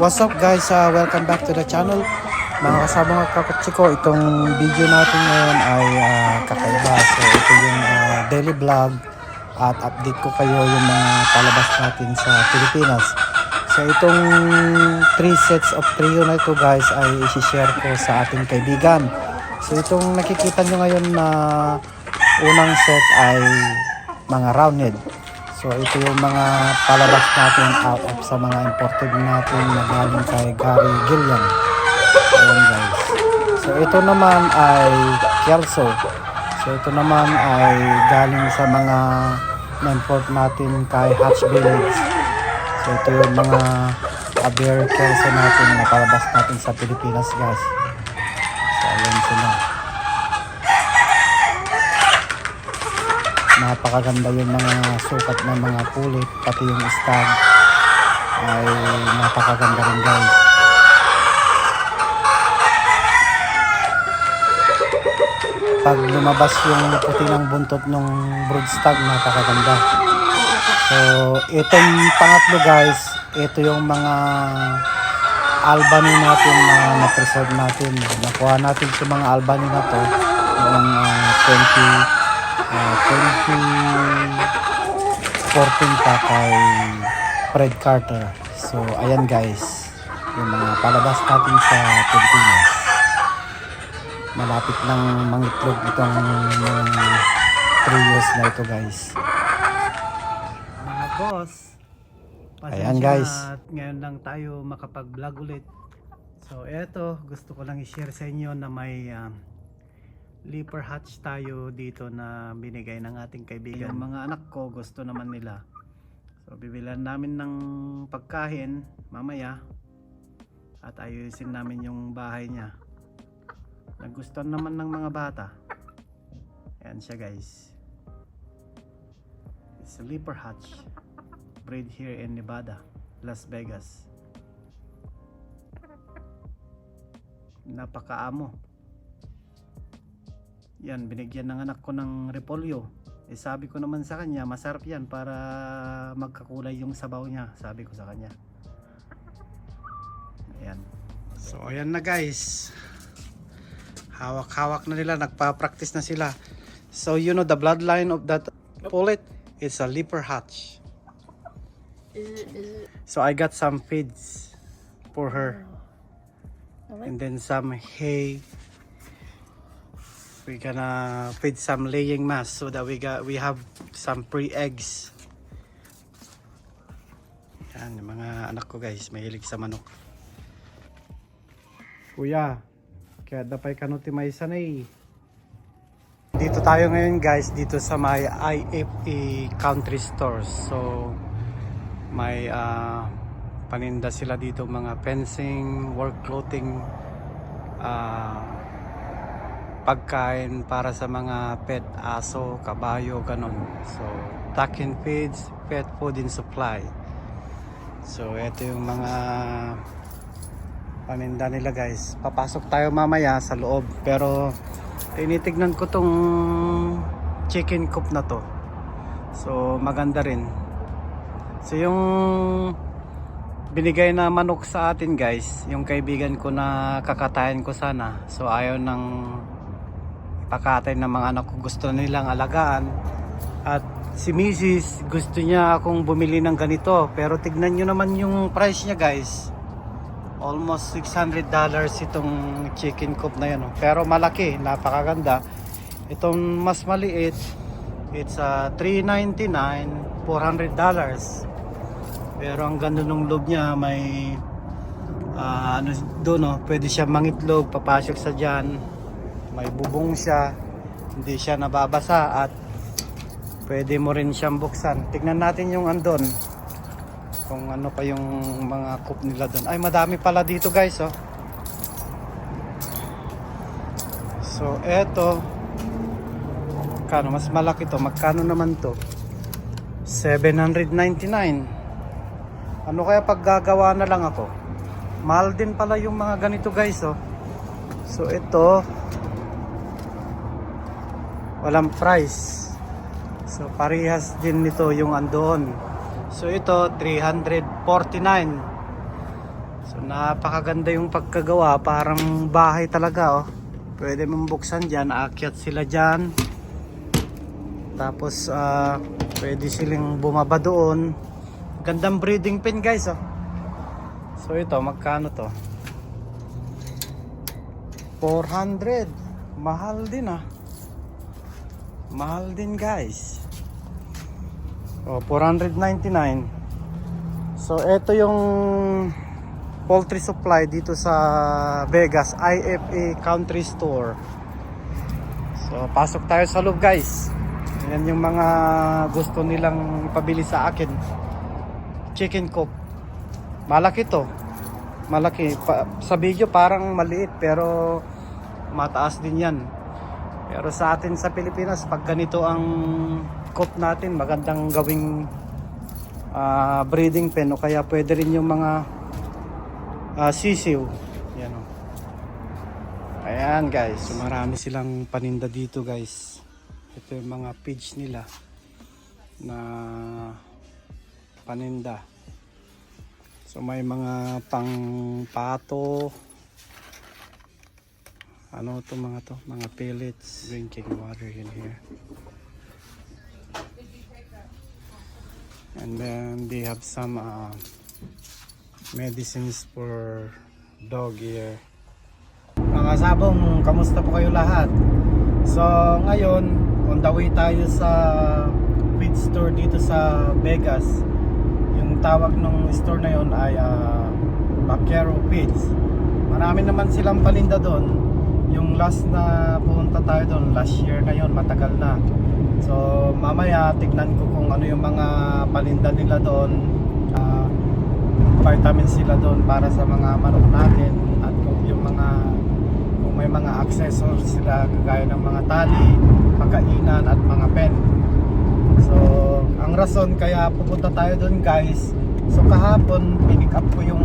What's up guys? Uh, welcome back to the channel. Mga kasama ko, itong video natin ngayon ay uh, kakaiba. So ito yung uh, daily vlog at update ko kayo yung mga palabas natin sa Pilipinas. So itong 3 sets of trio na ito guys ay isi-share ko sa ating kaibigan. So itong nakikita nyo ngayon na unang set ay mga roundhead. So ito yung mga palabas natin out of sa mga imported natin na galing kay Gary Gillian. Ayan guys. So ito naman ay Kelso. So ito naman ay galing sa mga na-import natin kay Hatch Village. So ito yung mga Aber Kelso natin na palabas natin sa Pilipinas guys. So ayan sila. Napakaganda yung mga sukat ng mga pulit pati yung stag. Ay napakaganda rin guys. Pag lumabas yung puti ng buntot ng brood stag napakaganda. So itong pangatlo guys ito yung mga albany natin na na-preserve natin. Nakuha natin sa mga albany na to noong ah, 20 uh, 2014 pa kay Fred Carter. So, ayan guys, yung mga palabas natin sa Pilipinas. Malapit lang mangitlog itong mga 3 years na ito guys. Mga boss, Ayan, guys. at ngayon lang tayo makapag-vlog ulit. So eto, gusto ko lang i-share sa inyo na may um, leaper hatch tayo dito na binigay ng ating kaibigan. Yung mga anak ko gusto naman nila. So bibilan namin ng pagkain mamaya at ayusin namin yung bahay niya. Nagustuhan naman ng mga bata. Ayan siya guys. It's a leaper hatch breed here in Nevada, Las Vegas. Napakaamo. Yan, binigyan ng anak ko ng repolyo. Eh sabi ko naman sa kanya, masarap yan para magkakulay yung sabaw niya, sabi ko sa kanya. Ayan. So ayan na guys. Hawak-hawak na nila, nagpa-practice na sila. So you know the bloodline of that pullet? It's a leaper hatch. So I got some feeds for her. And then some hay. We're gonna feed some laying mass so that we got we have some pre eggs. Yan, yung mga anak ko guys, mahilig sa manok. Kuya, kaya dapay kanuti may sanay. Dito tayo ngayon guys, dito sa may IFE Country Stores. So, may ah, paninda sila dito mga fencing, work clothing, ah, pagkain para sa mga pet, aso, kabayo, ganon. So, tuck and feeds, pet food and supply. So, ito yung mga paninda nila guys. Papasok tayo mamaya sa loob. Pero, tinitignan ko tong chicken coop na to. So, maganda rin. So yung binigay na manok sa atin guys, yung kaibigan ko na kakatayin ko sana. So ayaw nang ipakatay ng mga anak ko. Gusto nilang alagaan. At si Mrs. gusto niya akong bumili ng ganito. Pero tignan nyo naman yung price niya guys. Almost $600 itong chicken coop na yan. oh. Pero malaki, napakaganda. Itong mas maliit, it's a $399, $400. Pero ang ganda ng loob niya, may ah, ano doon no, pwede siya mangitlog, papasok sa diyan. May bubong siya, hindi siya nababasa at pwede mo rin siyang buksan. Tignan natin yung andon. Kung ano pa yung mga coop nila doon. Ay, madami pala dito guys, oh. So, eto. Kano, mas malaki to. Magkano naman to? 799. Ano kaya pag gagawa na lang ako? Mahal din pala yung mga ganito guys oh. So ito walang price. So parehas din nito yung andoon. So ito 349. So Napakaganda yung pagkagawa, parang bahay talaga oh. Pwede mong buksan dyan, aakyat sila dyan. Tapos ah, pwede silang bumaba doon. Gandang breeding pen guys oh. So ito, magkano to? 400. Mahal din ah. Mahal din guys. Oh, 499. So ito yung poultry supply dito sa Vegas IFA Country Store. So pasok tayo sa loob guys. Yan yung mga gusto nilang ipabili sa akin. Chicken coop. Malaki to. Malaki. Pa- sa video parang maliit pero mataas din yan. Pero sa atin sa Pilipinas, pag ganito ang coop natin, magandang gawing ah, breeding pen o kaya pwede rin yung mga ah, sisiw. Yan o. Ayan guys, so, marami silang paninda dito guys. Ito yung mga page nila na paninda. So may mga pang pato. Ano to mga to? Mga pellets, drinking water in here. And then they have some uh, medicines for dog ear. Mga sabong, kamusta po kayo lahat? So ngayon, on the way tayo sa feed store dito sa Vegas. Yung tawag ng store na yon ay uh, Vaquero Feeds. Marami naman silang palinda doon. Yung last na pumunta tayo doon, last year na yon, matagal na. So mamaya tignan ko kung ano yung mga palinda nila doon. Ah, vitamins sila doon para sa mga manok natin at kung yung mga kung may mga accessories sila kagaya ng mga tali, pagkainan at mga pen. So, ang rason kaya pupunta tayo doon guys. So kahapon pinick up ko yung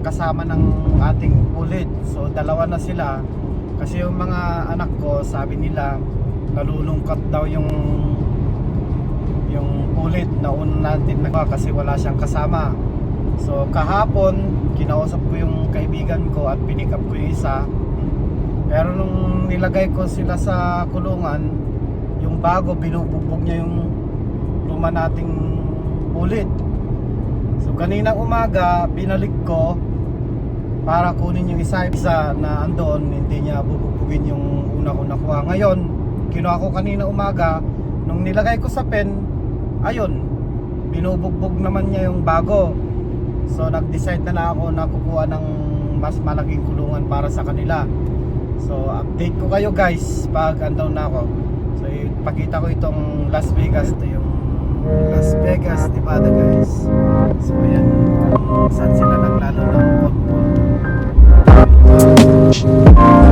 kasama ng ating ulit. So dalawa na sila. Kasi yung mga anak ko sabi nila nalulungkot daw yung yung ulit na una natin nagawa kasi wala siyang kasama. So kahapon kinausap ko yung kaibigan ko at pinick up ko yung isa. Pero nung nilagay ko sila sa kulungan, yung bago binubugbog niya yung luma nating ulit. So kanina umaga binalik ko para kunin yung isa isa na andon hindi niya bubugbugin yung una ko nakuha. Ngayon, kinuha ko kanina umaga nung nilagay ko sa pen, ayun, binubugbog naman niya yung bago. So nag-decide na, na ako na kukuha ng mas malaking kulungan para sa kanila. So update ko kayo guys pag andun na ako. So ipakita ko itong Las Vegas. Ito yung Las Vegas, Nevada guys. So yan, kung saan sila naglalo ng football. Thank you.